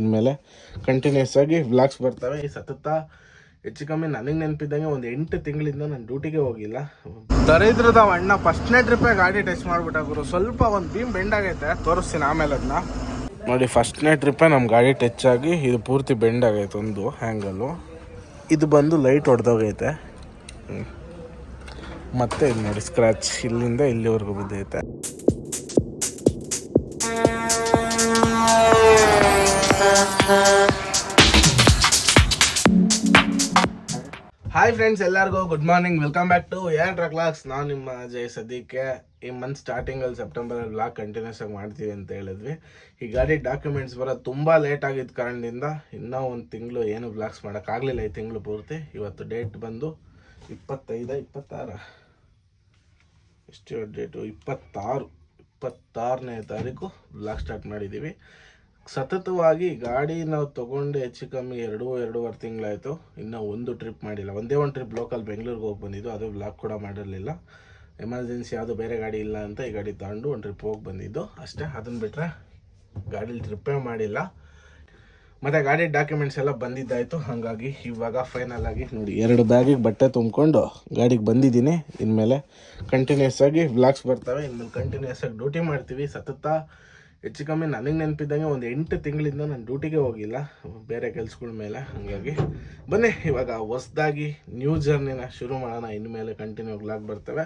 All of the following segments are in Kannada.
ಇನ್ಮೇಲೆ ಕಂಟಿನ್ಯೂಸ್ ಆಗಿ ವ್ಲಾಗ್ಸ್ ಬರ್ತವೆ. ಈ ಸತತ ಹೆಚ್ಚು ಕಮ್ಮಿ ನನಗೆ ನೆನಪಿದ್ದಂಗೆ ಒಂದು ಎಂಟು ತಿಂಗಳಿಂದ ನಾನು ಡ್ಯೂಟಿಗೆ ಹೋಗಿಲ್ಲ. ದರಿದ್ರದ ಅಣ್ಣ ಫಸ್ಟ್ನೇ ಟ್ರಿಪ್ಪೇ ಗಾಡಿ ಟೆಸ್ಟ್ ಮಾಡ್ಬಿಟ್ಟ ಗುರು. ಸ್ವಲ್ಪ ಒಂದು ಬೀಮ್ ಬೆಂಡ್ ಆಗೈತೆ. ತೋರಿಸ್ತೀನಿ ಆಮೇಲೆ ಅದನ್ನ ನೋಡಿ ಫಸ್ಟ್ನೇ ಟ್ರಿಪ್ಪೇ ನಮ್ಮ ಗಾಡಿ ಟಚ್ ಆಗಿ ಇದು ಪೂರ್ತಿ ಬೆಂಡ್ ಆಗೈತೆ ಒಂದು ಹ್ಯಾಂಗಲ್ಲು ಇದು ಬಂದು ಲೈಟ್ ಹೊಡೆದೋಗೈತೆ. ಮತ್ತೆ ಇದು ನೋಡಿ ಸ್ಕ್ರಾಚ್ ಇಲ್ಲಿಂದ ಇಲ್ಲಿವರೆಗೂ ಬಿದ್ದೈತೆ. ಹಾಯ್ ಫ್ರೆಂಡ್ಸ್ ಎಲ್ಲರಿಗೂ good morning welcome back to ಏನ್ ಕ್ಲಾಕ್ಸ್ ನಾನು ನಿಮ್ಮ ಜಯ ಸದ್ಯಕ್ಕೆ ಈ ಮಂತ್ ಸ್ಟಾರ್ಟಿಂಗಲ್ಲಿ ಸೆಪ್ಟೆಂಬರಲ್ಲಿ ಬ್ಲಾಗ್ ಕಂಟಿನ್ಯೂಸ್ ಆಗಿ ಮಾಡ್ತೀವಿ ಅಂತ ಹೇಳಿದ್ವಿ. ಈ ಗಾಡಿ ಡಾಕ್ಯುಮೆಂಟ್ಸ್ ಬರೋದು ತುಂಬ ಲೇಟ್ ಆಗಿದ್ದ ಕಾರಣದಿಂದ ಇನ್ನೂ ಒಂದು ತಿಂಗಳು ಏನು ಬ್ಲಾಗ್ಸ್ ಮಾಡೋಕ್ಕಾಗಲಿಲ್ಲ ಈ ತಿಂಗಳು ಪೂರ್ತಿ. ಇವತ್ತು ಡೇಟ್ ಬಂದು ಇಪ್ಪತ್ತೈದ, ಇಪ್ಪತ್ತಾರ. ಎಷ್ಟು ಡೇಟು ಇಪ್ಪತ್ತಾರು, ಇಪ್ಪತ್ತಾರನೇ ತಾರೀಕು ಬ್ಲಾಗ್ ಸ್ಟಾರ್ಟ್ ಮಾಡಿದ್ದೀವಿ ಸತತವಾಗಿ ಗಾಡಿ ನಾವು ತೊಗೊಂಡು ಹೆಚ್ಚು ಕಮ್ಮಿ ಎರಡು, ಎರಡೂವರೆ ತಿಂಗಳಾಯಿತು. ಇನ್ನೂ ಒಂದು ಟ್ರಿಪ್ ಮಾಡಿಲ್ಲ. ಒಂದೇ ಒಂದು ಟ್ರಿಪ್ ಲೋಕಲ್ ಬೆಂಗಳೂರಿಗೆ ಹೋಗಿ ಬಂದಿದ್ದು. ಅದು ಬ್ಲಾಕ್ ಕೂಡ ಮಾಡಿರಲಿಲ್ಲ. ಎಮರ್ಜೆನ್ಸಿ ಯಾವುದು ಬೇರೆ ಗಾಡಿ ಇಲ್ಲ ಅಂತ ಈ ಗಾಡಿ ತಗೊಂಡು ಒಂದು ಟ್ರಿಪ್ ಹೋಗಿ ಬಂದಿದ್ದು. ಅಷ್ಟೇ. ಅದನ್ನು ಬಿಟ್ಟರೆ ಗಾಡೀಲಿ ಟ್ರಿಪ್ಪೇ ಮಾಡಿಲ್ಲ. ಮತ್ತು ಗಾಡಿ ಡಾಕ್ಯುಮೆಂಟ್ಸ್ ಎಲ್ಲ ಬಂದಿದ್ದಾಯಿತು. ಹಾಗಾಗಿ ಇವಾಗ ಫೈನಲ್ ಆಗಿ ನೋಡಿ, ಎರಡು ಬ್ಯಾಗಿಗೆ ಬಟ್ಟೆ ತುಂಬಿಕೊಂಡು ಗಾಡಿಗೆ ಬಂದಿದ್ದೀನಿ. ಇನ್ಮೇಲೆ ಕಂಟಿನ್ಯೂಸ್ ಆಗಿ ಬ್ಲಾಕ್ಸ್ ಬರ್ತವೆ. ಇನ್ಮೇಲೆ ಕಂಟಿನ್ಯೂಸ್ ಆಗಿ ಡ್ಯೂಟಿ ಮಾಡ್ತೀವಿ. ಸತತ ಹೆಚ್ಚು ಕಮ್ಮಿ ನನಗೆ ನೆನಪಿದ್ದಂಗೆ ಒಂದು ಎಂಟು ತಿಂಗಳಿಂದ ನಾನು ಡ್ಯೂಟಿಗೆ ಹೋಗಿಲ್ಲ, ಬೇರೆ ಕೆಲಸಗಳ ಮೇಲೆ, ಹಾಗಾಗಿ. ಬನ್ನಿ, ಇವಾಗ ಹೊಸ್ದಾಗಿ ನ್ಯೂ ಜರ್ನಿನ ಶುರು ಮಾಡೋಣ. ಇನ್ಮೇಲೆ ಕಂಟಿನ್ಯೂ ವ್ಲಾಗ್ ಬರ್ತವೆ.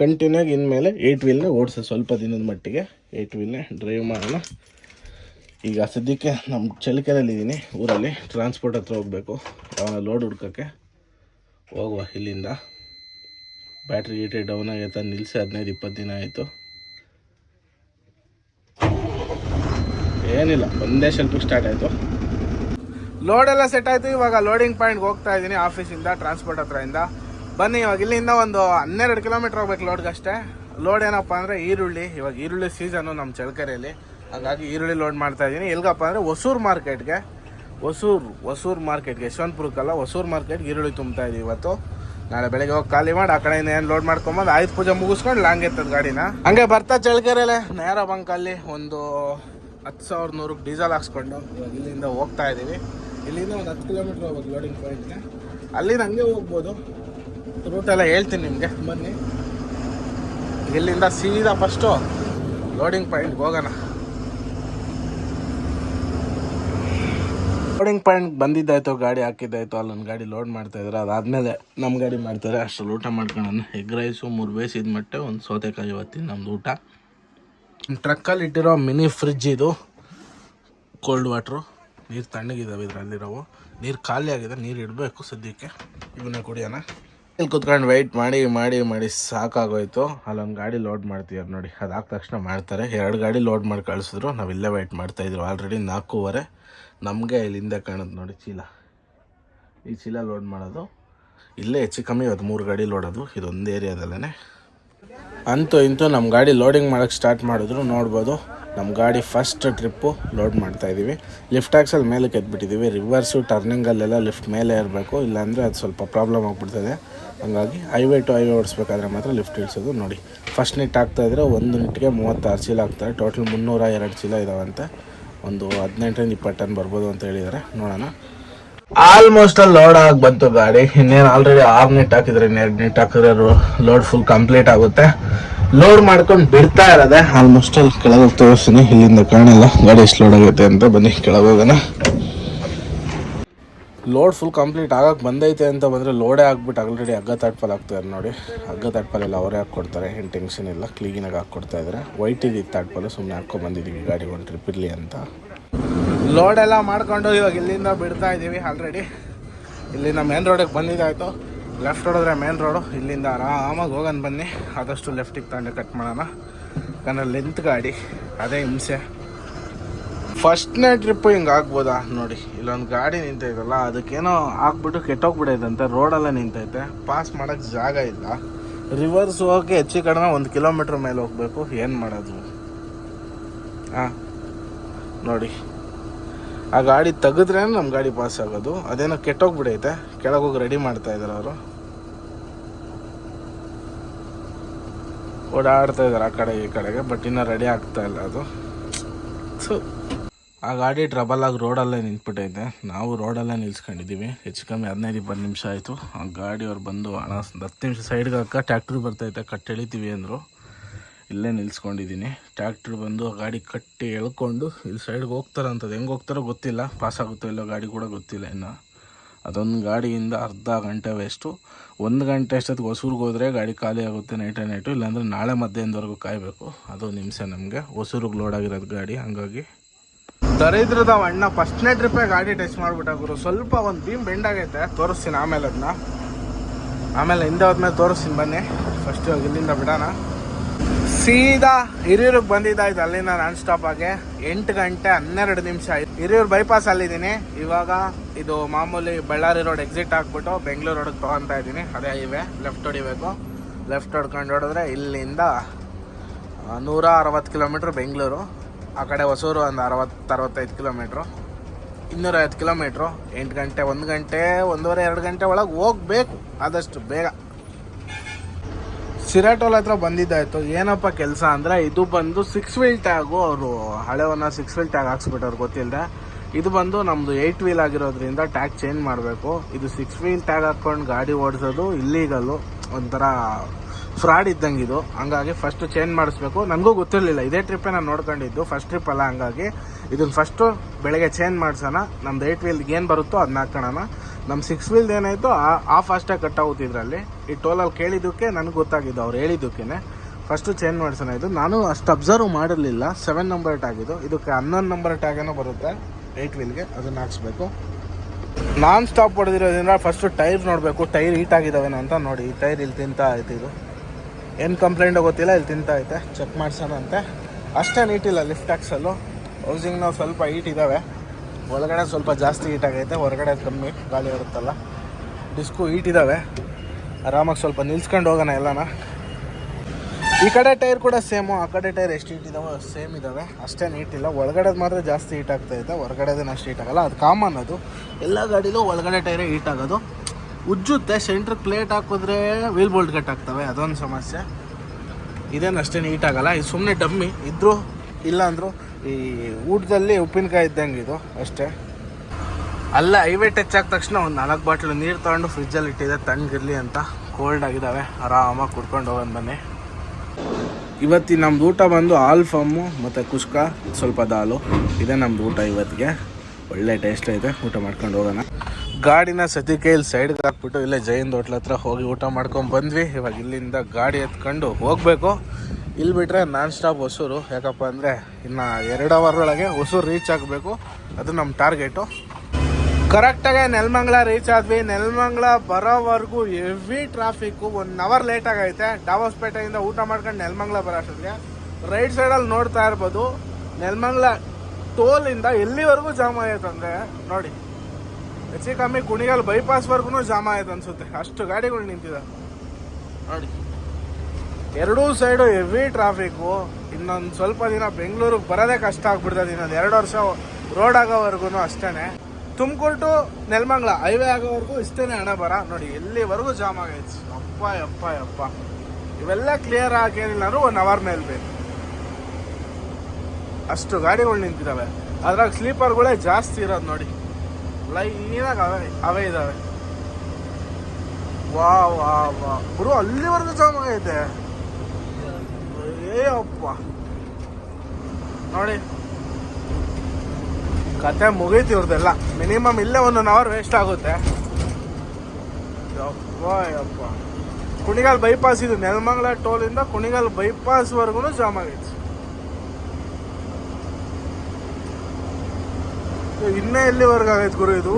ಕಂಟಿನ್ಯೂ ಆಗಿ ಇನ್ಮೇಲೆ ಏಯ್ಟ್ ವೀಲ್ನೇ ಓಡಿಸೋ ಸ್ವಲ್ಪ ದಿನದ ಮಟ್ಟಿಗೆ ಏಯ್ಟ್ ವೀಲ್ನೇ ಡ್ರೈವ್ ಮಾಡೋಣ. ಈಗ ಸದ್ಯಕ್ಕೆ ನಮ್ಮ ಚಳಿಕೆರೆಯಲ್ಲಿ ಇದ್ದೀನಿ ಊರಲ್ಲಿ ಟ್ರಾನ್ಸ್ಪೋರ್ಟ್ ಹತ್ರ ಹೋಗಬೇಕು. ಲೋಡ್ ಹುಡ್ಕೋಕ್ಕೆ? ಹೋಗುವ ಇಲ್ಲಿಂದ. ಬ್ಯಾಟ್ರಿ ಗೀಟ್ರಿ ಡೌನ್ ಆಗೈತೆ? ನಿಲ್ಲಿಸಿ ಹದಿನೈದು ಇಪ್ಪತ್ತು ದಿನ ಆಯಿತು. ಏನಿಲ್ಲ, ಒಂದೇ ಶೆಲ್ಫಿಗೆ ಸ್ಟಾರ್ಟ್ ಆಯಿತು. ಲೋಡ್ ಎಲ್ಲ ಸೆಟ್ ಆಯಿತು. ಇವಾಗ ಲೋಡಿಂಗ್ ಪಾಯಿಂಟ್ಗೆ ಹೋಗ್ತಾ ಇದ್ದೀನಿ ಆಫೀಸಿಂದ ಟ್ರಾನ್ಸ್ಪೋರ್ಟ್ ಹತ್ರದಿಂದ ಬನ್ನಿ, ಇವಾಗ ಇಲ್ಲಿಂದ ಒಂದು ಹನ್ನೆರಡು ಕಿಲೋಮೀಟ್ರ್ ಹೋಗ್ಬೇಕು ಲೋಡ್ಗಷ್ಟೇ ಲೋಡ್ ಏನಪ್ಪ ಅಂದರೆ ಈರುಳ್ಳಿ. ಇವಾಗ ಈರುಳ್ಳಿ ಸೀಸನು ನಮ್ಮ ಚಳ್ಳಕೆರೆಯಲ್ಲಿ. ಹಾಗಾಗಿ ಈರುಳ್ಳಿ ಲೋಡ್ ಮಾಡ್ತಾ ಇದ್ದೀನಿ. ಎಲ್ಗಪ್ಪ ಅಂದರೆ ಹೊಸೂರು ಮಾರ್ಕೆಟ್ಗೆ ಹೊಸೂರು ಹೊಸೂರು ಮಾರ್ಕೆಟ್ಗೆ ಯಶವಂತಪುರಕ್ಕಲ್ಲ, ಹೊಸೂರು ಮಾರ್ಕೆಟ್ಗೆ ಈರುಳ್ಳಿ ತುಂಬ್ತಾ ಇದ್ದೀವಿ ಇವತ್ತು. ನಾಳೆ ಬೆಳಗ್ಗೆ ಹೋಗಿ ಖಾಲಿ ಮಾಡಿ. ಆ ಕಡೆಯಿಂದ ಏನು ಲೋಡ್ ಮಾಡ್ಕೊಂಬಂದು, ಆಯುಧ ಪೂಜೆ ಮುಗಿಸ್ಕೊಂಡು, ಲಾಂಗ್ ಎತ್ತದ ಗಾಡಿನ. ಹಂಗೆ ಬರ್ತಾ ಚಳ್ಳಕೆರೆಯಲ್ಲೇ ನೇರ ಬಂಕಲ್ಲಿ ಒಂದು ಹತ್ತು ಸಾವಿರದ ನೂರಕ್ಕೆ ಡೀಸೆಲ್ ಹಾಕ್ಸ್ಕೊಂಡು ಇಲ್ಲಿಂದ ಹೋಗ್ತಾ ಇದ್ದೀವಿ. ಇಲ್ಲಿಂದ ಒಂದು ಹತ್ತು ಕಿಲೋಮೀಟ್ರ್ ಹೋಗ್ಬೋದು ಲೋಡಿಂಗ್ ಪಾಯಿಂಟ್ಗೆ ಅಲ್ಲಿಂದ ಹಂಗೆ ಹೋಗ್ಬೋದು. ರೂಟೆಲ್ಲ ಹೇಳ್ತೀನಿ ನಿಮಗೆ. ಬನ್ನಿ. ಇಲ್ಲಿಂದ ಸೀದಾ ಫಸ್ಟು ಲೋಡಿಂಗ್ ಪಾಯಿಂಟ್ಗೆ ಹೋಗೋಣ. ಲೋಡಿಂಗ್ ಪಾಯಿಂಟ್ ಬಂದಿದ್ದಾಯ್ತು, ಗಾಡಿ ಹಾಕಿದ್ದಾಯ್ತು ನನ್ನ ಗಾಡಿ ಲೋಡ್ ಮಾಡ್ತಾ ಇದ್ದಾರೆ. ಅದಾದಮೇಲೆ ನಮ್ಮ ಗಾಡಿ ಮಾಡ್ತಾರೆ. ಅಷ್ಟರಲ್ಲಿ ಊಟ ಮಾಡ್ಕೊಳ್ಳೋಣ ಎಗ್ ರೈಸು ಮೂರು ಬೇಯಿಸಿದ ಮಟ್ಟೆ ಒಂದು ಸೌತೆಕಾಯಿ ಇವತ್ತಿನ ನಮ್ಮದು ಊಟ. ಟ್ರಕ್ಕಲ್ಲಿ ಇಟ್ಟಿರೋ ಮಿನಿ ಫ್ರಿಜ್ ಇದು. ಕೋಲ್ಡ್ ವಾಟ್ರು ನೀರು ತಣ್ಣಗಿದ್ದಾವೆ ಇದರಲ್ಲಿರೋವು. ನೀರು ಖಾಲಿ ಆಗಿದೆ, ನೀರು ಇಡಬೇಕು ಸದ್ಯಕ್ಕೆ. ಇವನ್ನ ಕುಡಿಯೋಣ. ಇಲ್ಲಿ ಕುತ್ಕೊಂಡು ವೆಯ್ಟ್ ಮಾಡಿ ಮಾಡಿ ಮಾಡಿ ಸಾಕಾಗೋಯ್ತು. ಅಲ್ಲೊಂದು ಗಾಡಿ ಲೋಡ್ ಮಾಡ್ತೀವಿ ನೋಡಿ. ಅದು ಹಾಕಿದ ತಕ್ಷಣ ಮಾಡ್ತಾರೆ. ಎರಡು ಗಾಡಿ ಲೋಡ್ ಮಾಡಿ ಕಳಿಸಿದ್ರು. ನಾವು ಇಲ್ಲೇ ವೆಯ್ಟ್ ಮಾಡ್ತಾಯಿದ್ರು ಆಲ್ರೆಡಿ ನಾಲ್ಕೂವರೆ. ನಮಗೆ ಇಲ್ಲಿಂದ ಕಾಣುತ್ತೆ ನೋಡಿ ಚೀಲ. ಈ ಚೀಲ ಲೋಡ್ ಮಾಡೋದು. ಇಲ್ಲೇ ಹೆಚ್ಚು ಕಮ್ಮಿ ಇವತ್ತು ಮೂರು ಗಾಡಿ ಲೋಡೋದು ಇದೊಂದು ಏರಿಯಾದಲ್ಲೇ ಅಂತೂ ಇಂತೂ ನಮ್ಮ ಗಾಡಿ ಲೋಡಿಂಗ್ ಮಾಡೋಕ್ಕೆ ಸ್ಟಾರ್ಟ್ ಮಾಡಿದ್ರು, ನೋಡ್ಬೋದು. ನಮ್ಮ ಗಾಡಿ ಫಸ್ಟ್ ಟ್ರಿಪ್ಪು ಲೋಡ್ ಮಾಡ್ತಾ ಇದ್ದೀವಿ ಲಿಫ್ಟ್ ಟ್ಯಾಕ್ಸಲ್ಲಿ ಮೇಲಕ್ಕೆ ಎದ್ಬಿಟ್ಟಿದ್ದೀವಿ ರಿವರ್ಸು ಟರ್ನಿಂಗಲ್ಲೆಲ್ಲ ಲಿಫ್ಟ್ ಮೇಲೆ ಇರಬೇಕು ಇಲ್ಲಾಂದರೆ ಅದು ಸ್ವಲ್ಪ ಪ್ರಾಬ್ಲಮ್ ಆಗಿಬಿಡ್ತದೆ. ಹಂಗಾಗಿ ಹೈವೇ ಟು ಹೈವೇ ಓಡಿಸ್ಬೇಕಾದ್ರೆ ಮಾತ್ರ ಲಿಫ್ಟ್ ಇಳಿಸೋದು ನೋಡಿ. ಫಸ್ಟ್ ನಿಟ್ ಇದ್ದರೆ ಒಂದು ನಿಟ್ಟಿಗೆ ಮೂವತ್ತಾರು ಚೀಲ ಆಗ್ತಾರೆ ಟೋಟಲ್ ಮುನ್ನೂರ ಎರಡು ಚೀಲ ಇದಾವಂತೆ. ಒಂದು ಹದಿನೆಂಟರಿಂದ ಇಪ್ಪತ್ತು ಟನ್ ಬರ್ಬೋದು ಅಂತ ಹೇಳಿದ್ದಾರೆ. ನೋಡೋಣ. ಆಲ್ಮೋಸ್ಟ್ ಅಲ್ಲಿ ಲೋಡ್ ಆಗಿ ಬಂತು ಗಾಡಿ. ಇನ್ನೇನು ಆಲ್ರೆಡಿ ಆರ್ ನೆಟ್ ಹಾಕಿದ್ರೆ ಎರಡು ನೆಟ್ ಹಾಕಿದ್ರೆ ಲೋಡ್ ಫುಲ್ ಕಂಪ್ಲೀಟ್ ಆಗುತ್ತೆ. ಲೋಡ್ ಮಾಡ್ಕೊಂಡು ಬಿಡ್ತಾ ಇರೋದೆ. ಆಲ್ಮೋಸ್ಟ್ ಅಲ್ಲಿ ಕೆಳಗೆ ತೋರಿಸ್ತೀನಿ. ಇಲ್ಲಿಂದ ಕಾಣಲ್ಲ. ಗಾಡಿ ಎಷ್ಟು ಲೋಡ್ ಆಗೈತೆ ಅಂತ ಬನ್ನಿ, ಕೆಳಗೆ ಹೋಗೋಣ. ಲೋಡ್ ಫುಲ್ ಕಂಪ್ಲೀಟ್ ಆಗಕ್ಕೆ ಬಂದೈತೆ ಅಂತ ಬಂದರೆ ಲೋಡೇ ಆಗ್ಬಿಟ್ಟು ಆಲ್ರೆಡಿ ಹಗ್ಗ ತಾಟ್ಪಾಲ್ ಹಾಕ್ತಾರೆ ನೋಡಿ. ಹಗ್ಗ ತಾಟ್ಪಾಲೆಲ್ಲ ಅವರೇ ಹಾಕ್ಕೊಡ್ತಾರೆ. ಏನು ಟೆನ್ಷನ್ ಇಲ್ಲ. ಕ್ಲೀನಾಗಿ ಹಾಕ್ಕೊಡ್ತಾ ಇದ್ದಾರೆ ವೈಟ್ ಇದೆ ತಾಟ್ಪಾಲು ಸುಮ್ಮನೆ ಹಾಕ್ಕೊಂಡು ಬಂದಿದ್ದೀವಿ ಗಾಡಿ ಒಂದು ಟ್ರಿಪ್ ಇರಲಿ ಅಂತ. ಲೋಡ್ ಎಲ್ಲ ಮಾಡ್ಕೊಂಡು ಇವಾಗ ಇಲ್ಲಿಂದ ಬಿಡ್ತಾ ಇದ್ದೀವಿ ಆಲ್ರೆಡಿ ಇಲ್ಲಿಂದ ಮೇನ್ ರೋಡಿಗೆ ಬಂದಿದ್ದಾಯಿತು. ಲೆಫ್ಟ್ ಹೊಡೆದ್ರೆ ಮೇನ್ ರೋಡು ಇಲ್ಲಿಂದ ಆರಾಮಾಗಿ ಹೋಗೋಣ ಬನ್ನಿ. ಆದಷ್ಟು ಲೆಫ್ಟಿಗೆ ತಗೊಂಡು ಕಟ್ ಮಾಡೋಣ. ಯಾಕಂದರೆ ಲೆಂತ್ ಗಾಡಿ, ಅದೇ ಹಿಂಸೆ. ಫಸ್ಟ್ನೇ ಟ್ರಿಪ್ಪು ಹಿಂಗೆ ಆಗ್ಬೋದಾ? ನೋಡಿ, ಇಲ್ಲೊಂದು ಗಾಡಿ ನಿಂತೈತಲ್ಲ, ಅದಕ್ಕೇನೋ ಹಾಕ್ಬಿಟ್ಟು ಕೆಟ್ಟೋಗ್ಬಿಡೈತಂತೆ. ರೋಡೆಲ್ಲ ನಿಂತೈತೆ. ಪಾಸ್ ಮಾಡೋಕ್ಕೆ ಜಾಗ ಇಲ್ಲ. ರಿವರ್ಸ್ ಹೋಗಿ ಹೆಚ್ಚು ಕಡಿಮೆ ಒಂದು ಕಿಲೋಮೀಟ್ರ್ ಮೇಲೆ ಹೋಗಬೇಕು. ಏನು ಮಾಡೋದು? ಹಾಂ ನೋಡಿ. ಆ ಗಾಡಿ ತೆಗೆದ್ರೆ ನಮ್ಮ ಗಾಡಿ ಪಾಸ್ ಆಗೋದು. ಅದೇನೋ ಕೆಟ್ಟೋಗ್ಬಿಡೈತೆ. ಕೆಳಗೆ ಹೋಗಿ ರೆಡಿ ಮಾಡ್ತಾ ಇದ್ದಾರೆ ಅವರು. ಓಡಾಡ್ತಾ ಇದ್ದಾರೆ ಆ ಕಡೆ ಈ ಕಡೆಗೆ ಬಟ್ ಇನ್ನೂ ರೆಡಿ ಆಗ್ತಾ ಇಲ್ಲ ಅದು. ಸೊ ಆ ಗಾಡಿ ಟ್ರಬಲ್ ಆಗಿ ರೋಡಲ್ಲೇ ನಿಂತ್ಬಿಟ್ಟೈತೆ. ನಾವು ರೋಡಲ್ಲೇ ನಿಲ್ಸ್ಕೊಂಡಿದ್ದೀವಿ ಹೆಚ್ಚು ಕಮ್ಮಿ ಹದಿನೈದು, ಇಪ್ಪತ್ತು ನಿಮಿಷ ಆಯಿತು. ಆ ಗಾಡಿಯವ್ರು ಬಂದು ಹಣ, ಹತ್ತು ನಿಮಿಷ ಸೈಡ್ಗೆ ಹಾಕ ಟ್ಯಾಕ್ಟ್ರಿ ಬರ್ತೈತೆ ಕಟ್ ಎಳಿತೀವಿ ಅಂದರು. ಇಲ್ಲೇ ನಿಲ್ಸ್ಕೊಂಡಿದ್ದೀನಿ. ಟ್ರ್ಯಾಕ್ಟ್ರ್ ಬಂದು ಗಾಡಿ ಕಟ್ಟಿ ಎಳ್ಕೊಂಡು ಇಲ್ಲಿ ಸೈಡ್ಗೆ ಹೋಗ್ತಾರೆ ಅಂತದ್ದು ಹೆಂಗೆ ಹೋಗ್ತಾರೋ ಗೊತ್ತಿಲ್ಲ. ಪಾಸ್ ಆಗುತ್ತೋ ಇಲ್ಲೋ ಗಾಡಿ ಕೂಡ ಗೊತ್ತಿಲ್ಲ ಇನ್ನು. ಅದೊಂದು ಗಾಡಿಯಿಂದ ಅರ್ಧ ಗಂಟೆ ವೇಸ್ಟು ಒಂದು ಗಂಟೆ ಅಷ್ಟೊತ್ತಿಗೆ ಹೊಸೂರಿಗೆ ಹೋದರೆ ಗಾಡಿ ಖಾಲಿ ಆಗುತ್ತೆ ನೈಟ್ ನೈಟು ಇಲ್ಲಾಂದರೆ ನಾಳೆ ಮಧ್ಯಾಹ್ನದವರೆಗೂ ಕಾಯಬೇಕು. ಅದು ನಿಮಿಷ ನಮಗೆ. ಹೊಸೂರಿಗೆ ಲೋಡ್ ಆಗಿರೋದು ಗಾಡಿ. ಹಂಗಾಗಿ. ದರಿದ್ರದ ಅಣ್ಣ ಫಸ್ಟ್ನೇ ಟ್ರಿಪ್ಪೇ ಗಾಡಿ ಟಚ್ ಮಾಡ್ಬಿಟ್ಟ ಗುರು. ಸ್ವಲ್ಪ ಒಂದು ಬೀಮ್ ಬೆಂಡ್ ಆಗೈತೆ. ತೋರಿಸ್ತೀನಿ ಆಮೇಲೆ ಅದನ್ನ ಆಮೇಲೆ ಹಿಂದೆ ಹೋದ್ಮೇಲೆ ತೋರಿಸ್ತೀನಿ ಬನ್ನಿ. ಫಸ್ಟ್ ಇಲ್ಲಿಂದ ಬಿಡೋಣ. ಸೀದಾ ಹಿರಿಯೂರಿಗೆ ಬಂದಿದ್ದಾಯ್ತು ಅಲ್ಲಿಂದ ನಾನ್ ಸ್ಟಾಪ್ ಆಗಿ ಎಂಟು ಗಂಟೆ ಹನ್ನೆರಡು ನಿಮಿಷ ಆಯ್ತು. ಹಿರಿಯೂರು ಬೈಪಾಸ್ ಅಲ್ಲಿದ್ದೀನಿ. ಇವಾಗ ಇದು ಮಾಮೂಲಿ ಬಳ್ಳಾರಿ ರೋಡ್ ಎಕ್ಸಿಟ್ ಹಾಕ್ಬಿಟ್ಟು ಬೆಂಗಳೂರು ರೋಡ್ ತೊಗೊತಾ ಇದ್ದೀನಿ. ಅದೇ ಇವೆ ಲೆಫ್ಟ್ ಹೊಡಿಬೇಕು. ಲೆಫ್ಟ್ ಹೊಡ್ಕೊಂಡು ಹೊಡೆದ್ರೆ ಇಲ್ಲಿಂದ ನೂರ ಅರವತ್ತು ಕಿಲೋಮೀಟ್ರ್ ಬೆಂಗಳೂರು. ಆ ಕಡೆ ಹೊಸೂರು ಒಂದು ಅರವತ್ತು, ಅರವತ್ತೈದು ಕಿಲೋಮೀಟ್ರು ಇನ್ನೂರೈವತ್ತು ಕಿಲೋಮೀಟ್ರು ಎಂಟು ಗಂಟೆ, ಒಂದು ಗಂಟೆ, ಒಂದೂವರೆ, ಎರಡು ಗಂಟೆ ಒಳಗೆ ಹೋಗ್ಬೇಕು. ಆದಷ್ಟು ಬೇಗ. ಸಿರಾಟೋಲ್ ಹತ್ರ ಬಂದಿದ್ದಾಯ್ತು. ಏನಪ್ಪ ಕೆಲಸ ಅಂದರೆ ಇದು ಬಂದು ಸಿಕ್ಸ್ ವೀಲ್ ಟ್ಯಾಗು ಅವರು, ಹಳೆವನ್ನ ಸಿಕ್ಸ್ ವೀಲ್ ಟ್ಯಾಗ್ ಹಾಕ್ಸ್ಬಿಟ್ಟವ್ರು ಗೊತ್ತಿಲ್ಲದೆ ಇದು ಬಂದು ನಮ್ಮದು ಏಯ್ಟ್ ವೀಲ್ ಆಗಿರೋದ್ರಿಂದ ಟ್ಯಾಗ್ ಚೇಂಜ್ ಮಾಡಬೇಕು. ಇದು ಸಿಕ್ಸ್ ವೀಲ್ ಟ್ಯಾಗ್ ಹಾಕ್ಕೊಂಡು ಗಾಡಿ ಓಡಿಸೋದು ಇಲ್ಲೀಗಲ್ಲು ಒಂಥರ ಫ್ರಾಡ್ ಇದ್ದಂಗೆ ಇದು. ಹಂಗಾಗಿ ಫಸ್ಟ್ ಚೇಂಜ್ ಮಾಡಿಸ್ಬೇಕು. ನನಗೂ ಗೊತ್ತಿರಲಿಲ್ಲ. ಇದೇ ಟ್ರಿಪ್ಪೇ ನಾನು ನೋಡ್ಕೊಂಡಿದ್ದು. ಫಸ್ಟ್ ಟ್ರಿಪ್ ಅಲ್ಲ ಹಂಗಾಗಿ. ಇದನ್ನು ಫಸ್ಟು ಬೆಳಗ್ಗೆ ಚೇಂಜ್ ಮಾಡ್ಸೋಣ. ನಮ್ದು ಏಯ್ಟ್ ವೀಲ್ಗೆ ಏನು ಬರುತ್ತೋ ಅದನ್ನ ಹಾಕೋಣ ನಮ್ಮ ಸಿಕ್ಸ್ ವೀಲ್ದು ಏನಾಯಿತು ಆ ಫಾಸ್ಟಾಗಿ ಕಟ್ ಇದರಲ್ಲಿ. ಈ ಟೋಲಲ್ಲಿ ಕೇಳಿದ್ದಕ್ಕೆ ನನಗೆ ಗೊತ್ತಾಗಿದ್ದು ಅವ್ರು ಹೇಳಿದ್ದಕ್ಕೇ ಫಸ್ಟು ಚೇಂಜ್ ಮಾಡಿಸೋಣ ಇದು. ನಾನು ಅಷ್ಟು ಅಬ್ಸರ್ವ್ ಮಾಡಿರಲಿಲ್ಲ. ಸೆವೆನ್ ನಂಬರ್ ಟ್ಯಾಗ್ ಇದು. ಇದಕ್ಕೆ ಹನ್ನೊಂದು ನಂಬರ್ ಟ್ಯಾಗೇನೋ ಬರುತ್ತೆ. ಏಯ್ಟ್ ವೀಲ್ಗೆ ಅದನ್ನು ಹಾಕ್ಸ್ಬೇಕು. ನಾನ್ ಸ್ಟಾಪ್ ಹೊಡೆದಿರೋದ್ರಿಂದ ಫಸ್ಟು ಟೈರ್ ನೋಡಬೇಕು. ಟೈರ್ ಹೀಟ್ ಆಗಿದ್ದಾವೇನೋ ಅಂತ ನೋಡಿ. ಈ ಟೈರ್ ಇಲ್ಲಿ ತಿಂತಾ ಐತೆ ಇದು. ಏನು ಕಂಪ್ಲೇಂಟ್ ಗೊತ್ತಿಲ್ಲ, ಇಲ್ಲಿ ತಿಂತಾ ಐತೆ. ಚೆಕ್ ಮಾಡ್ಸೋಣ ಅಂತೆ. ಅಷ್ಟೇ ನೀಟಿಲ್ಲ ಲಿಫ್ಟ್ ಟ್ಯಾಕ್ಸಲ್ಲು ಹೌಸಿಂಗ್ ನಾವು ಸ್ವಲ್ಪ ಹೀಟ್ ಇದ್ದಾವೆ ಒಳಗಡೆ ಸ್ವಲ್ಪ ಜಾಸ್ತಿ ಹೀಟ್ ಆಗೈತೆ. ಹೊರಗಡೆ ಕಮ್ಮಿ ಗಾಳಿ ಇರುತ್ತಲ್ಲ ಡಿಸ್ಕು ಹೀಟ್ ಇದ್ದಾವೆ ಆರಾಮಾಗಿ ಸ್ವಲ್ಪ ನಿಲ್ಸ್ಕೊಂಡು ಹೋಗೋಣ ಎಲ್ಲನ. ಈ ಕಡೆ ಟೈರ್ ಕೂಡ ಸೇಮು, ಆ ಕಡೆ ಟೈರ್ ಎಷ್ಟು ಹೀಟ್ ಇದಾವೋ ಸೇಮ್ ಇದ್ದಾವೆ ಅಷ್ಟೇ ನೀಟ್ ಇಲ್ಲ. ಒಳಗಡೆದು ಮಾತ್ರ ಜಾಸ್ತಿ ಹೀಟ್ ಆಗ್ತಾ ಇದೆ. ಹೊರಗಡೆದೇನು ಅಷ್ಟು ಹೀಟ್ ಆಗಲ್ಲ. ಅದು ಕಾಮನ್ ಅದು. ಎಲ್ಲ ಗಾಡಿಲೂ ಒಳಗಡೆ ಟೈರೇ ಹೀಟ್ ಆಗೋದು. ಉಜ್ಜುತ್ತೆ ಸೆಂಟ್ರ್ ಪ್ಲೇಟ್ ಹಾಕಿದ್ರೆ ವೀಲ್ ಬೋಲ್ಟ್ ಕಟ್ ಆಗ್ತವೆ. ಅದೊಂದು ಸಮಸ್ಯೆ. ಇದೇನು ಅಷ್ಟೇನು ನೀಟ್ ಆಗಲ್ಲ. ಇದು ಸುಮ್ಮನೆ ಡಮ್ಮಿ ಇದ್ದರೂ ಇಲ್ಲಾಂದರೂ ಈ ಊಟದಲ್ಲಿ ಉಪ್ಪಿನಕಾಯಿ ಇದ್ದಂಗೆ ಇದು. ಅಷ್ಟೇ. ಅಲ್ಲ ಹೈವೇ ಟಚ್ ಆದ ತಕ್ಷಣ ಒಂದು ನಾಲ್ಕು ಬಾಟ್ಲು ನೀರು ತೊಗೊಂಡು ಫ್ರಿಜ್ಜಲ್ಲಿ ಇಟ್ಟಿದೆ ತಣ್ಣಗಿರಲಿ ಅಂತ. ಕೋಲ್ಡ್ ಆಗಿದ್ದಾವೆ ಆರಾಮಾಗಿ ಕುಡ್ಕೊಂಡು ಹೋಗೋಣ ಬನ್ನಿ. ಇವತ್ತಿನ ನಮ್ದು ಊಟ ಬಂದು ಆಲ್ಫಮ್ಮು ಮತ್ತು ಕುಷ್ಕ, ಸ್ವಲ್ಪ ದಾಲು. ಇದೇ ನಮ್ದು ಊಟ ಇವತ್ತಿಗೆ. ಒಳ್ಳೆ ಟೇಸ್ಟ್ ಐತೆ. ಊಟ ಮಾಡ್ಕೊಂಡು ಹೋಗೋಣ. ಗಾಡಿನ ಸತಿ ಇಲ್ಲಿ ಸೈಡ್ಗೆ ಹಾಕ್ಬಿಟ್ಟು ಇಲ್ಲೇ ಜೈನ್ ಹೋಟ್ಲ ಹತ್ರ ಹೋಗಿ ಊಟ ಮಾಡ್ಕೊಂಡು ಬಂದ್ವಿ. ಇವಾಗ ಇಲ್ಲಿಂದ ಗಾಡಿ ಎತ್ಕೊಂಡು ಹೋಗಬೇಕು. ಇಲ್ಲಿ ಬಿಟ್ರೆ ನಾನ್ ಸ್ಟಾಪ್ ಹೊಸೂರು. ಯಾಕಪ್ಪ ಅಂದರೆ ಇನ್ನು ಎರಡು ಅವರ್ ಒಳಗೆ ಹೊಸೂರು ರೀಚ್ ಆಗಬೇಕು. ಅದು ನಮ್ಮ ಟಾರ್ಗೆಟು ಕರೆಕ್ಟಾಗಿ ನೆಲಮಂಗ್ಲ ರೀಚ್ ಆದ್ವಿ. ನೆಲಮಂಗ್ಲ ಬರೋವರೆಗೂ heavy traffic one hour late ಆಗೈತೆ. ಡಾವಸ್ಪೇಟೆಯಿಂದ ಊಟ ಮಾಡ್ಕೊಂಡು ನೆಲಮಂಗ್ಲ ಬರೋ ರೈಟ್ ಸೈಡಲ್ಲಿ ನೋಡ್ತಾ ಇರ್ಬೋದು. ನೆಲಮಂಗ್ಲ ಟೋಲಿಂದ ಎಲ್ಲಿವರೆಗೂ ಜಾಮ್ ಆಗೈತೆ ನೋಡಿ. ಹೆಚ್ಚು ಕಮ್ಮಿ ಕುಣಿಗಲ್ ಬೈಪಾಸ್ವರೆಗೂ ಜಾಮ್ ಆಯ್ತು ಅನ್ಸುತ್ತೆ. ಅಷ್ಟು ಗಾಡಿಗಳು ನಿಂತಿದೆ ನೋಡಿ. ಎರಡೂ ಸೈಡು ಹೆವಿ ಟ್ರಾಫಿಕ್ಕು ಇನ್ನೊಂದು ಸ್ವಲ್ಪ ದಿನ ಬೆಂಗಳೂರಿಗೆ ಬರೋದೇ ಕಷ್ಟ ಆಗ್ಬಿಡ್ತದೆ. ಇನ್ನೊಂದು ಎರಡು ವರ್ಷ ರೋಡ್ ಆಗೋವರೆಗೂ ಅಷ್ಟೇ ತುಮಕೂರು ಟು ನೆಲಮಂಗ್ಲ, ಹೈವೇ ಆಗೋವರೆಗೂ ಇಷ್ಟೇ ಹಣ ಬರ. ನೋಡಿ, ಎಲ್ಲಿವರೆಗೂ ಜಾಮ್ ಆಗೈತೆ. ಅಪ್ಪ ಅಪ್ಪ ಅಪ್ಪ ಇವೆಲ್ಲ ಕ್ಲಿಯರ್ ಆಗೇನಿಲ್ಲ ಅಂದ್ರೆ ಒನ್ ಅವರ್ ಮೇಲೆ ಬೇಕು. ಅಷ್ಟು ಗಾಡಿಗಳು ನಿಂತಿದ್ದಾವೆ ಅದ್ರಾಗ ಸ್ಲೀಪರ್ಗಳೇ ಜಾಸ್ತಿ ಇರೋದು ನೋಡಿ. ಲೈನಾಗ ಅವೇ ಅವೇ ಇದಾವೆ. ವಾ ವಾ ವಾ. ಗುರು, ಅಲ್ಲಿವರೆಗೂ ಜಾಮ್ ಆಗೈತೆ. ಏ, ಅಪ್ಪ. ನೋಡಿ. ಕತೆ ಮುಗೀತು ಇವ್ರದ್ದೆಲ್ಲ. ಮಿನಿಮಮ್ ಇಲ್ಲೇ ಒಂದು ಅವರ್ ವೇಸ್ಟ್ ಆಗುತ್ತೆ. ಕುಣಿಗಲ್ ಬೈಪಾಸ್ ಇದು ನೆಲಮಂಗಲ ಟೋಲಿಂದ ಬೈಪಾಸ್ ಬೈಪಾಸ್ವರೆಗೂ ಜಾಮ್ ಆಗೈತೆ. ಇನ್ನೇ ಎಲ್ಲಿವರೆಗೂ ಆಗೈತೆ ಗುರು ಇದು?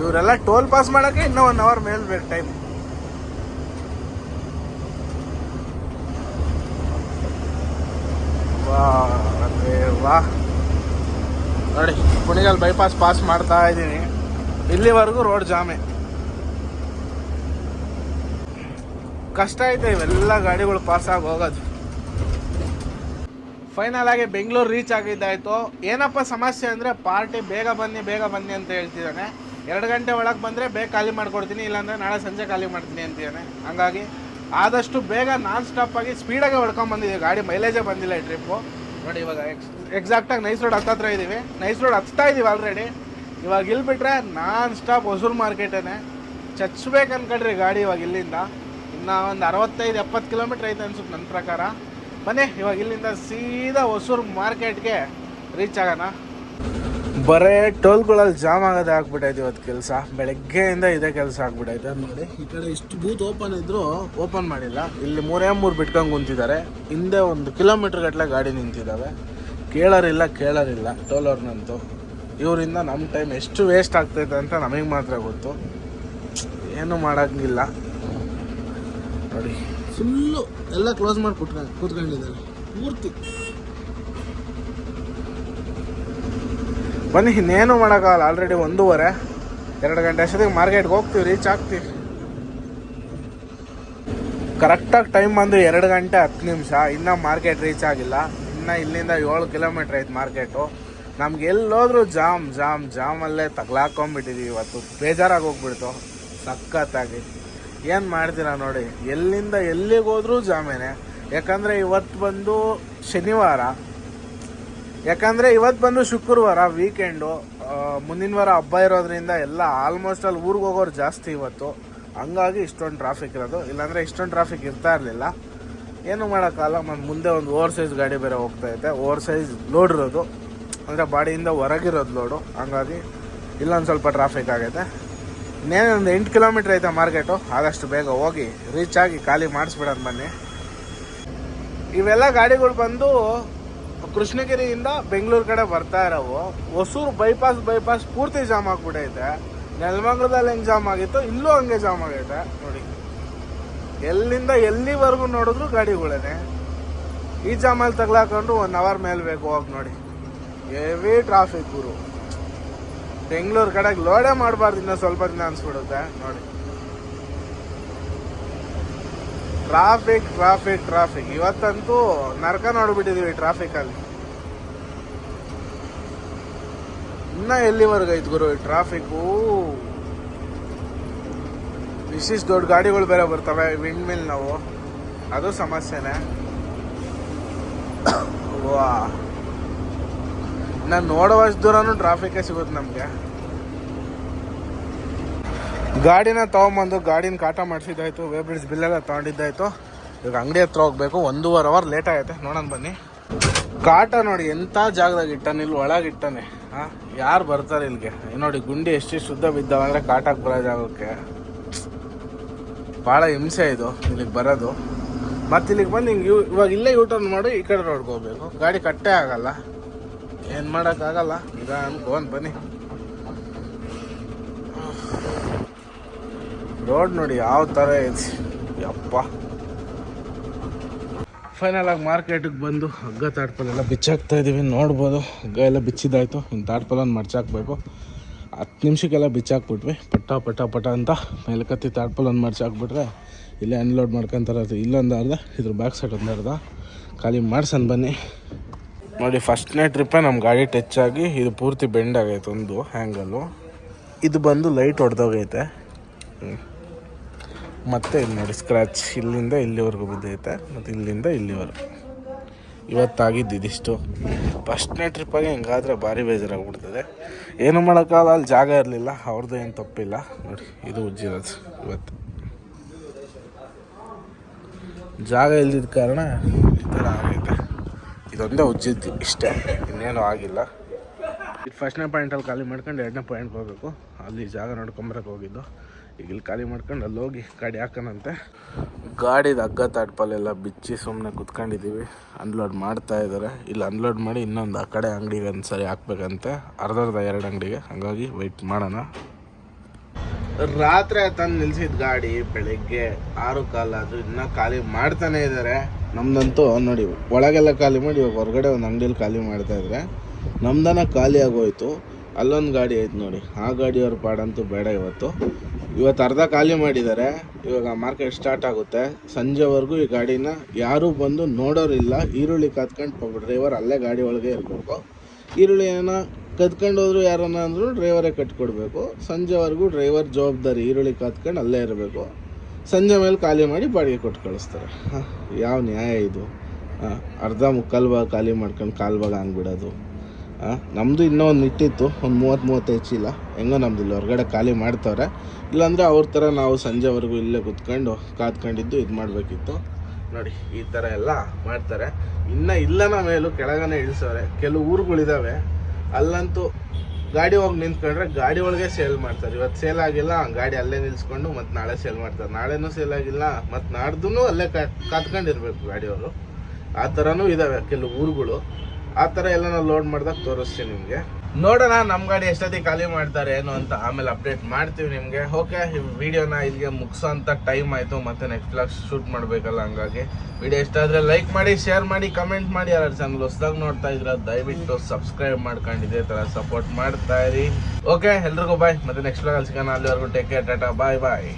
ಇವರೆಲ್ಲ ಟೋಲ್ ಪಾಸ್ ಮಾಡಕ್ಕೆ ಇನ್ನೂ ಒನ್ ಅವರ್ ಮೇಲ್ ಬೇಕು ಟೈಮ್ ನೋಡಿ, ಕುಣಿಗಲ್ ಬೈಪಾಸ್ ಪಾಸ್ ಮಾಡ್ತಾ ಇದ್ದೀನಿ. ಇಲ್ಲಿವರೆಗೂ ರೋಡ್ ಜಾಮೆ. ಕಷ್ಟ ಐತೆ ಇವೆಲ್ಲ ಗಾಡಿಗಳು ಪಾಸ್ ಆಗಿ ಹೋಗೋದು. ಫೈನಲ್ ಆಗಿ ಬೆಂಗಳೂರು ರೀಚ್ ಆಗಿದ್ದಾಯ್ತು. ಏನಪ್ಪ ಸಮಸ್ಯೆ ಅಂದರೆ ಪಾರ್ಟಿ ಬೇಗ ಬನ್ನಿ ಬೇಗ ಬನ್ನಿ ಅಂತ ಹೇಳ್ತಿದ್ದಾನೆ ಎರಡು ಗಂಟೆ ಒಳಗೆ ಬಂದರೆ ಬೇಗ ಖಾಲಿ ಮಾಡಿಕೊಡ್ತೀನಿ, ಇಲ್ಲಾಂದರೆ ನಾಳೆ ಸಂಜೆ ಖಾಲಿ ಮಾಡ್ತೀನಿ ಅಂತಿದ್ದಾನೆ ಹಂಗಾಗಿ ಆದಷ್ಟು ಬೇಗ ನಾನ್ ಸ್ಟಾಪ್ ಆಗಿ ಸ್ಪೀಡಾಗಿ ಬಂದಿದ್ದೀವಿ. ಗಾಡಿ ಮೈಲೇಜೇ ಬಂದಿಲ್ಲ ಈ ಟ್ರಿಪ್ಪು ನೋಡಿ ಇವಾಗ ಎಕ್ಸ್ ಎಕ್ಸಾಕ್ಟಾಗಿ ನೈಸ್ ರೋಡ್ ಹತ್ತತ್ರ ಇದ್ದೀವಿ ನೈಸ್ ರೋಡ್ ಹತ್ತಾ ಇದ್ದೀವಿ ಆಲ್ರೆಡಿ ಇವಾಗ ಇಲ್ಲಿ ಬಿಟ್ರೆ ನಾನ್ ಸ್ಟಾಪ್ ಹೊಸೂರು ಮಾರ್ಕೆಟೇನೆ ಚಚ್ಬೇಕು ಅನ್ಕೊಂಡ್ರಿ ಗಾಡಿ ಇವಾಗ ಇಲ್ಲಿಂದ. ಇನ್ನು ಒಂದು ಅರವತ್ತೈದು, ಎಪ್ಪತ್ತು ಕಿಲೋಮೀಟ್ರ್ ಐತೆ ಅನ್ಸುತ್ತೆ ನನ್ನ ಪ್ರಕಾರ. ಬನ್ನಿ, ಇವಾಗ ಇಲ್ಲಿಂದ ಸೀದಾ ಹೊಸೂರು ಮಾರ್ಕೆಟ್ಗೆ ರೀಚ್ ಆಗೋಣ. ಬರೇ ಟೋಲ್ಗಳಲ್ಲಿ ಜಾಮ್ ಆಗೋದೇ ಆಗ್ಬಿಟ್ಟೈತೆ ಇವತ್ತು ಕೆಲಸ. ಬೆಳಗ್ಗೆಯಿಂದ ಇದೇ ಕೆಲಸ ಆಗ್ಬಿಟ್ಟೈತೆ ನೋಡಿ, ಈ ಕಡೆ ಇಷ್ಟು ಬೂತ್ ಓಪನ್ ಇದ್ರು ಓಪನ್ ಮಾಡಿಲ್ಲ. ಇಲ್ಲಿ ಮೂರೇ ಮೂರು ಬಿಟ್ಕೊಂಡು ಕುಂತಿದ್ದಾರೆ. ಹಿಂದೆ ಒಂದು ಕಿಲೋಮೀಟರ್ ಗಟ್ಟಲೆ ಗಾಡಿ ನಿಂತಿದ್ದಾವೆ. ಕೇಳೋರಿಲ್ಲ ಕೇಳೋರಿಲ್ಲ. ಟೋಲರ್ನಂತೂ. ಇವರಿಂದ ನಮ್ಮ ಟೈಮ್ ಎಷ್ಟು ವೇಸ್ಟ್ ಆಗ್ತೈತೆ ಅಂತ ನಮಗೆ ಮಾತ್ರ ಗೊತ್ತು. ಏನು ಮಾಡೋಂಗಿಲ್ಲ. ನೋಡಿ ಫುಲ್ಲು ಎಲ್ಲ ಕ್ಲೋಸ್ ಮಾಡಿ ಕುತ್ಕೊಂಡು ಕೂತ್ಕೊಂಡಿದ್ದಾರೆ. ಪೂರ್ತಿ. ಬನ್ನಿ, ಇನ್ನೇನು ಮಾಡೋಕ್ಕಾಗಲ್ಲ. ಆಲ್ರೆಡಿ ಒಂದೂವರೆ. ಎರಡು ಗಂಟೆ ಅಷ್ಟೊತ್ತಿಗೆ ಮಾರ್ಕೆಟ್ಗೆ ಹೋಗ್ತೀವಿ ರೀಚ್ ಆಗ್ತೀವಿ. ಕರೆಕ್ಟಾಗಿ ಟೈಮ್ ಬಂದು ಎರಡು ಗಂಟೆ ಹತ್ತು ನಿಮಿಷ, ಇನ್ನೂ ಮಾರ್ಕೆಟ್ ರೀಚ್ ಆಗಿಲ್ಲ. ಇನ್ನು ಇಲ್ಲಿಂದ ಏಳು ಕಿಲೋಮೀಟ್ರ್ ಐತೆ ಮಾರ್ಕೆಟು. ನಮ್ಗೆ ಎಲ್ಲೋದ್ರೂ ಜಾಮ್ ಜಾಮ್ ಜಾಮಲ್ಲೇ ತಗ್ಲಾಕೊಂಬಿಟ್ಟಿದ್ದೀವಿ ಇವತ್ತು. ಬೇಜಾರಾಗಿ ಹೋಗ್ಬಿಡ್ತು, ಸಖತ್ತಾಗಿ. ಏನು ಮಾಡ್ತೀರಾ ನೋಡಿ, ಎಲ್ಲಿಂದ ಎಲ್ಲಿಗೆ ಹೋದ್ರೂ ಜಾಮೇನೆ. ಯಾಕಂದರೆ ಇವತ್ತು ಬಂದು ಶನಿವಾರ. ಯಾಕಂದರೆ ಇವತ್ತು ಬಂದು ಶುಕ್ರವಾರ ವೀಕೆಂಡು ಮುಂದಿನ ವಾರ ಹಬ್ಬ ಇರೋದ್ರಿಂದ ಎಲ್ಲ ಆಲ್ಮೋಸ್ಟ್ ಅಲ್ಲಿ ಊರಿಗೆ ಹೋಗೋರು ಜಾಸ್ತಿ ಇವತ್ತು. ಹಂಗಾಗಿ ಇಷ್ಟೊಂದು ಟ್ರಾಫಿಕ್ ಇರೋದು. ಇಲ್ಲಾಂದರೆ ಇಷ್ಟೊಂದು ಟ್ರಾಫಿಕ್ ಇರ್ತಾ ಇರಲಿಲ್ಲ. ಏನು ಮಾಡೋಕ್ಕಲ್ಲ ಮತ್ತು ಮುಂದೆ ಒಂದು ಓವರ್ ಸೈಜ್ ಗಾಡಿ ಬೇರೆ ಹೋಗ್ತಾ ಇದೆ ಓವರ್ ಸೈಜ್ ಲೋಡ್ ಇರೋದು. ಅಂದರೆ ಬಾಡಿಯಿಂದ ಹೊರಗಿರೋದು ಲೋಡು ಹಂಗಾಗಿ ಇಲ್ಲೊಂದು ಸ್ವಲ್ಪ ಟ್ರಾಫಿಕ್ ಆಗೈತೆ. ಇನ್ನೇನು ಒಂದು ಎಂಟು ಕಿಲೋಮೀಟ್ರ್ ಐತೆ ಮಾರ್ಕೆಟು. ಆದಷ್ಟು ಬೇಗ ಹೋಗಿ ರೀಚ್ ಆಗಿ ಖಾಲಿ ಮಾಡಿಸ್ಬಿಡೋಣ ಬನ್ನಿ. ಇವೆಲ್ಲ ಗಾಡಿಗಳು ಬಂದು ಕೃಷ್ಣಗಿರಿಯಿಂದ ಬೆಂಗಳೂರು ಕಡೆ ಬರ್ತಾ ಇರೋವು. ಹೊಸೂರು ಬೈಪಾಸ್ ಬೈಪಾಸ್ ಪೂರ್ತಿ ಜಾಮ್ ಆಗ್ಬಿಟ್ಟೈತೆ. ನೆಲಮಂಗ್ಲದಲ್ಲಿ ಹೆಂಗೆ ಜಾಮ್ ಆಗಿತ್ತು ಇಲ್ಲೂ ಹಂಗೆ ಜಾಮ್ ಆಗೈತೆ. ನೋಡಿ. ಎಲ್ಲಿಂದ ಎಲ್ಲಿವರೆಗೂ ನೋಡಿದ್ರು ಗಾಡಿಗಳೇನೆ. ಈ ಜಾಮಲ್ಲಿ ತಗ್ಲಾಕೊಂಡು ಒನ್ ಅವರ್ ಮೇಲೆ ಬೇಕು ಹೋಗಿ ನೋಡಿ. ಹೆವಿ ಟ್ರಾಫಿಕ್ ಗುರು. ಬೆಂಗಳೂರು ಕಡೆಗೆ ಲೋಡೇ ಮಾಡಬಾರ್ದು ಇನ್ನೂ ಸ್ವಲ್ಪ ದಿನ ಅನ್ಸ್ಬಿಡುತ್ತೆ. ನೋಡಿ. ಟ್ರಾಫಿಕ್ ಟ್ರಾಫಿಕ್ ಟ್ರಾಫಿಕ್ ಇವತ್ತಂತೂ ನರಕ ನೋಡ್ಬಿಟ್ಟಿದೀವಿ ಟ್ರಾಫಿಕಲ್ಲಿ ಇನ್ನ ಎಲ್ಲಿವರೆಗೂ ಐತೆ ಗುರು ಟ್ರಾಫಿಕ್ಕು ಇಷ್ಟಿಷ್ಟು ದೊಡ್ಡ ಗಾಡಿಗಳು ಬೇರೆ ಬರ್ತವೆ ವಿಂಡ್ ಮಿಲ್ ನಾವು. ಅದು ಸಮಸ್ಯೆನೇ. ವಾ. ನಾನು ನೋಡುವಷ್ಟು ದೂರನೂ ಟ್ರಾಫಿಕ್ಕೇ ಸಿಗುತ್ತೆ ನಮಗೆ. ಗಾಡಿನ ತೊಗೊಂಬಂದು, ಗಾಡಿನ ಕಾಟ ಮಾಡಿಸಿದ್ದಾಯ್ತು ವೇಬ್ರಿಡ್ಸ್ ಬಿಲ್ಲೆಲ್ಲ ತೊಗೊಂಡಿದ್ದಾಯ್ತು. ಈಗ ಅಂಗಡಿ ಹತ್ರ ಹೋಗ್ಬೇಕು, ಒಂದೂವರೆ ಅವರ್ ಲೇಟ್ ಆಗೈತೆ, ನೋಡೋಣ ಬನ್ನಿ. ಕಾಟ ನೋಡಿ ಎಂಥ ಜಾಗದಾಗ ಇಟ್ಟಾನೆ, ಇಲ್ಲಿ ಒಳಗೆ ಇಟ್ಟಾನೆ, ಹಾಂ? ಯಾರು ಬರ್ತಾರೆ ಇಲ್ಲಿಗೆ? ನೋಡಿ, ಗುಂಡಿ ಎಷ್ಟು ಶುದ್ಧ ಬಿದ್ದಾವ ಅಂದರೆ ಕಾಟಕ್ಕೆ ಬರೋ ಜಾಗಕ್ಕೆ. ಭಾಳ ಹಿಂಸೆ ಇದು, ಇಲ್ಲಿಗೆ ಬರೋದು. ಮತ್ತೆ ಇಲ್ಲಿಗೆ ಬಂದು ಹಿಂಗೆ ಯೂ ಇವಾಗ ಇಲ್ಲೇ ಯೂ ಟರ್ನ್ ಮಾಡಿ, ಈ ಕಡೆ ರೋಡ್ಗೆ ಹೋಗ್ಬೇಕು. ಗಾಡಿ ಕಟ್ಟೇ ಆಗಲ್ಲ. ಏನು ಮಾಡೋಕ್ಕಾಗಲ್ಲ ಈಗ ಅನ್ಕೋನ್ ಬನ್ನಿ. ರೋಡ್ ನೋಡಿ ಯಾವ ಥರ ಇದೆ ಯಪ್ಪ. ಫೈನಲ್ ಆಗಿ ಮಾರ್ಕೆಟಿಗೆ ಬಂದು ಹಗ್ಗ ತಾಟ್ಪಲ್ಲೆಲ್ಲ ಬಿಚ್ಚಾಕ್ತಾ ಇದ್ದೀವಿ ನೋಡ್ಬೋದು ಹಗ್ಗ ಎಲ್ಲ ಬಿಚ್ಚಿದಾಯ್ತು ಇನ್ನು ತಾಡ್ಪಲನ್ನು ಮಡ್ಚಾಕ್ಬೇಕು ಹತ್ತು ನಿಮಿಷಕ್ಕೆಲ್ಲ ಬಿಚ್ಚಾಕ್ಬಿಟ್ವಿ. ಪಟ್ಟ ಪಟ ಪಟ ಅಂತ ಮೇಲ್ಕತ್ತಿ ತಾಡ್ಪಲನ್ನು ಮಡ್ಚಾಕ್ಬಿಟ್ರೆ ಇಲ್ಲೇ ಅನ್ಲೋಡ್ ಮಾಡ್ಕೊಂತಾರ ಇಲ್ಲೊಂದು ಅರ್ಧ, ಇದ್ರ ಬ್ಯಾಕ್ ಸೈಡ್ ಒಂದು ಅರ್ಧ. ಖಾಲಿ ಮಾಡ್ಸನ್ ಬನ್ನಿ. ನೋಡಿ ಫಸ್ಟ್ನೇ ಟ್ರಿಪ್ಪೇ ನಮ್ಮ ಗಾಡಿ ಟಚ್ ಆಗಿ ಇದು ಪೂರ್ತಿ ಬೆಂಡ್ ಆಗೈತೆ ಒಂದು ಹ್ಯಾಂಗಲ್ಲು ಇದು ಬಂದು ಲೈಟ್ ಹೊಡೆದೋಗೈತೆ. ಮತ್ತೆ ಇಲ್ಲಿ ನೋಡಿ ಸ್ಕ್ರ್ಯಾಚ್ ಇಲ್ಲಿಂದ ಇಲ್ಲಿವರೆಗೂ ಬಿದ್ದೈತೆ, ಮತ್ತು ಇಲ್ಲಿಂದ ಇಲ್ಲಿವರೆಗೂ. ಇವತ್ತಾಗಿದ್ದು ಇದಿಷ್ಟು. ಫಸ್ಟ್ನೇ ಟ್ರಿಪ್ಪಾಗಿ ಹಿಂಗಾದ್ರೆ ಭಾರಿ ಬೇಜಾರಾಗ್ಬಿಡ್ತದೆ. ಏನು ಮಾಡೋಕ್ಕಾಗಲ್ಲ, ಅಲ್ಲಿ ಜಾಗ ಇರಲಿಲ್ಲ, ಅವ್ರದ್ದು ಏನು ತಪ್ಪಿಲ್ಲ. ನೋಡಿ, ಇದು ಉಜ್ಜಿರೋದು ಇವತ್ತು. ಜಾಗ ಇಲ್ದಿದ್ದ ಕಾರಣ ಈ ಥರ ಆಗೈತೆ. ಇದೊಂದೇ ಉಜ್ಜಿದ್ದು ಇಷ್ಟೇ, ಇನ್ನೇನು ಆಗಿಲ್ಲ. ಇದು ಫಸ್ಟ್ನೇ ಪಾಯಿಂಟಲ್ಲಿ ಖಾಲಿ ಮಾಡ್ಕೊಂಡು ಎರಡನೇ ಪಾಯಿಂಟ್ಗೆ ಹೋಗಬೇಕು. ಅಲ್ಲಿ ಜಾಗ ನೋಡ್ಕೊಂಬರಕ್ಕೆ ಹೋಗಿದ್ದು. ಈಗ ಇಲ್ಲಿ ಖಾಲಿ ಮಾಡ್ಕೊಂಡು ಅಲ್ಲಿ ಹೋಗಿ ಗಾಡಿ ಹಾಕೋಣಂತೆ. ಗಾಡಿದ ಹಗ್ಗ ತಾಡ್ಪಲ್ಲೆಲ್ಲ ಬಿಚ್ಚಿ ಸುಮ್ಮನೆ ಕುತ್ಕೊಂಡಿದ್ದೀವಿ. ಅನ್ಲೋಡ್ ಮಾಡ್ತಾ ಇದ್ದಾರೆ. ಇಲ್ಲಿ ಅನ್ಲೋಡ್ ಮಾಡಿ ಇನ್ನೊಂದು ಆ ಕಡೆ ಅಂಗಡಿಗೆ ಒಂದು ಸರಿ ಹಾಕ್ಬೇಕಂತೆ. ಅರ್ಧ ಅರ್ಧ ಎರಡು ಅಂಗಡಿಗೆ. ಹಾಗಾಗಿ ವೆಯ್ಟ್ ಮಾಡೋಣ. ರಾತ್ರಿ ತಂದು ನಿಲ್ಸಿದ ಗಾಡಿ ಬೆಳಿಗ್ಗೆ ಆರು ಕಾಲ ಅದು ಇನ್ನೂ ಖಾಲಿ ಮಾಡ್ತಾನೆ ಇದ್ದಾರೆ. ನಮ್ದಂತೂ ನೋಡಿ ಒಳಗೆಲ್ಲ ಖಾಲಿ ಮಾಡಿ ಇವಾಗ ಹೊರಗಡೆ ಒಂದು ಅಂಗಡಿಯಲ್ಲಿ ಖಾಲಿ ಮಾಡ್ತಾ ಇದ್ದಾರೆ. ನಮ್ದನ ಖಾಲಿ ಆಗೋಯ್ತು ಅಲ್ಲೊಂದು ಗಾಡಿ ಆಯ್ತು ನೋಡಿ. ಆ ಗಾಡಿಯವ್ರ ಪಾಡಂತೂ ಬೇಡ ಇವತ್ತು. ಇವತ್ತು ಅರ್ಧ ಖಾಲಿ ಮಾಡಿದ್ದಾರೆ. ಇವಾಗ ಮಾರ್ಕೆಟ್ ಸ್ಟಾರ್ಟ್ ಆಗುತ್ತೆ. ಸಂಜೆವರೆಗೂ ಈ ಗಾಡಿನ ಯಾರೂ ಬಂದು ನೋಡೋರಿಲ್ಲ. ಈರುಳ್ಳಿ ಕತ್ಕೊಂಡು ಡ್ರೈವರ್ ಅಲ್ಲೇ ಗಾಡಿ ಒಳಗೆ ಇರಬೇಕು. ಈರುಳ್ಳಿ ಏನ ಕದ್ಕೊಂಡು ಹೋದ್ರು ಯಾರನ್ನ ಅಂದ್ರು ಡ್ರೈವರೇ ಕಟ್ಕೊಡ್ಬೇಕು. ಸಂಜೆವರೆಗೂ ಡ್ರೈವರ್ ಜವಾಬ್ದಾರಿ ಈರುಳ್ಳಿ ಕದ್ಕೊಂಡು ಅಲ್ಲೇ ಇರಬೇಕು. ಸಂಜೆ ಮೇಲೆ ಖಾಲಿ ಮಾಡಿ ಬಾಡಿಗೆ ಕೊಟ್ಟು ಕಳಿಸ್ತಾರೆ. ಯಾವ ನ್ಯಾಯ ಇದು. ಅರ್ಧ ಮುಕ್ಕಾಲು ಭಾಗ ಖಾಲಿ ಮಾಡ್ಕೊಂಡು ಕಾಲು ಭಾಗ ಹಂಗ್ಬಿಡೋದು ಹಾಂ ನಮ್ಮದು ಇನ್ನೂ ಒಂದು ಇಟ್ಟಿತ್ತು, ಒಂದು ಮೂವತ್ತು ಮೂವತ್ತೈದು ಚೀಲ. ಹೆಂಗೋ ನಮ್ದು ಇಲ್ಲಿ ಹೊರಗಡೆ ಖಾಲಿ ಮಾಡ್ತವ್ರೆ. ಇಲ್ಲಾಂದರೆ ಅವ್ರ ಥರ ನಾವು ಸಂಜೆವರೆಗೂ ಇಲ್ಲೇ ಕುತ್ಕೊಂಡು ಕಾದ್ಕೊಂಡಿದ್ದು ಇದು ಮಾಡಬೇಕಿತ್ತು. ನೋಡಿ, ಈ ಥರ ಎಲ್ಲ ಮಾಡ್ತಾರೆ. ಇನ್ನು ಇಲ್ಲನ ಮೇಲೂ ಕೆಳಗನೆ ಇಳಿಸೋರೆ ಕೆಲವು ಊರುಗಳಿದ್ದಾವೆ ಅಲ್ಲಂತೂ ಗಾಡಿ ಹೋಗಿ ನಿಂತ್ಕೊಂಡ್ರೆ ಗಾಡಿ ಒಳಗೆ ಸೇಲ್ ಮಾಡ್ತಾರೆ. ಇವತ್ತು ಸೇಲ್ ಆಗಿಲ್ಲ ಗಾಡಿ ಅಲ್ಲೇ ನಿಲ್ಸ್ಕೊಂಡು ಮತ್ತು ನಾಳೆ ಸೇಲ್ ಮಾಡ್ತಾರೆ. ನಾಳೆನೂ ಸೇಲ್ ಆಗಿಲ್ಲ, ಮತ್ತು ನಾಡ್ದು ಅಲ್ಲೇ ಕಾತ್ಕೊಂಡಿರ್ಬೇಕು ಗಾಡಿಯವರು. ಆ ಥರನೂ ಇದಾವೆ ಕೆಲವು ಊರುಗಳು. ಆ ಥರ ಎಲ್ಲ ನಾವು ಲೋಡ್ ಮಾಡಿದಾಗ ತೋರಿಸ್ತೀನಿ ನಿಮಗೆ. ನೋಡೋಣ ನಮ್ಮ ಗಾಡಿ ಎಷ್ಟೊತ್ತಿಗೆ ಖಾಲಿ ಮಾಡ್ತಾರೆ ಏನು ಅಂತ ಆಮೇಲೆ ಅಪ್ಡೇಟ್ ಮಾಡ್ತೀವಿ ನಿಮಗೆ. ಓಕೆ ವಿಡಿಯೋನ ಇಲ್ಲಿಗೆ ಮುಗಿಸೋ ಅಂತ ಟೈಮ್ ಆಯಿತು. ಮತ್ತೆ ನೆಕ್ಸ್ಟ್ ಬ್ಲಾಗ್ ಶೂಟ್ ಮಾಡಬೇಕಲ್ಲ ಹಂಗಾಗಿ. ವಿಡಿಯೋ ಇಷ್ಟ ಆದ್ರೆ ಲೈಕ್ ಮಾಡಿ ಶೇರ್ ಮಾಡಿ ಕಮೆಂಟ್ ಮಾಡಿ. ಯಾರು ಚಾನಲ್ ಹೊಸ್ದಾಗಿ ನೋಡ್ತಾ ಇದ್ರ, ದಯವಿಟ್ಟು ಸಬ್ಸ್ಕ್ರೈಬ್ ಮಾಡ್ಕೊಂಡು ಇದೇ ಥರ ಸಪೋರ್ಟ್ ಮಾಡ್ತಾ ಇರಿ. ಓಕೆ ಎಲ್ರಿಗೂ ಬಾಯ್ ಮತ್ತೆ ನೆಕ್ಸ್ಟ್ ಬ್ಲಾಗಲ್ಲಿ ಸಿಗೋಣ. ಅಲ್ಲಿವರೆಗೂ take care tata bye bye